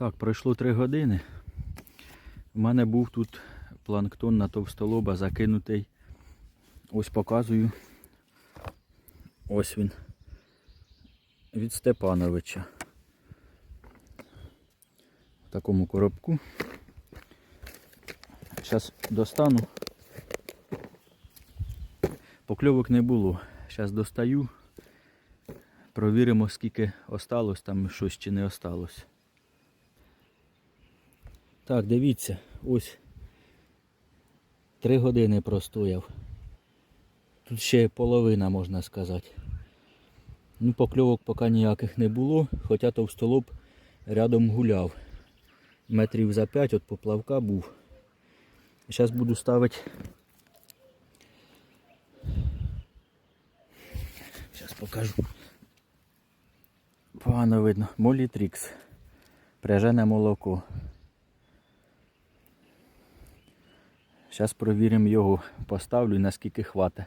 Так, пройшло 3 години. У мене був тут планктон на товстолоба закинутий. Ось показую. Ось він. Від Степановича. В такому коробку. Зараз достану. Покльовок не було. Зараз достаю. Провіримо, скільки осталось, там щось чи не осталось. Так, дивіться, ось три години простояв. Тут ще половина, можна сказати. Ну, покльовок поки ніяких не було, хоча товстолоб рядом гуляв. Метрів за 5 от поплавка був. Зараз буду ставити. Зараз покажу. Погано видно. Молітрікс. Пряжене молоко. Зараз провіримо його, поставлю наскільки хватить.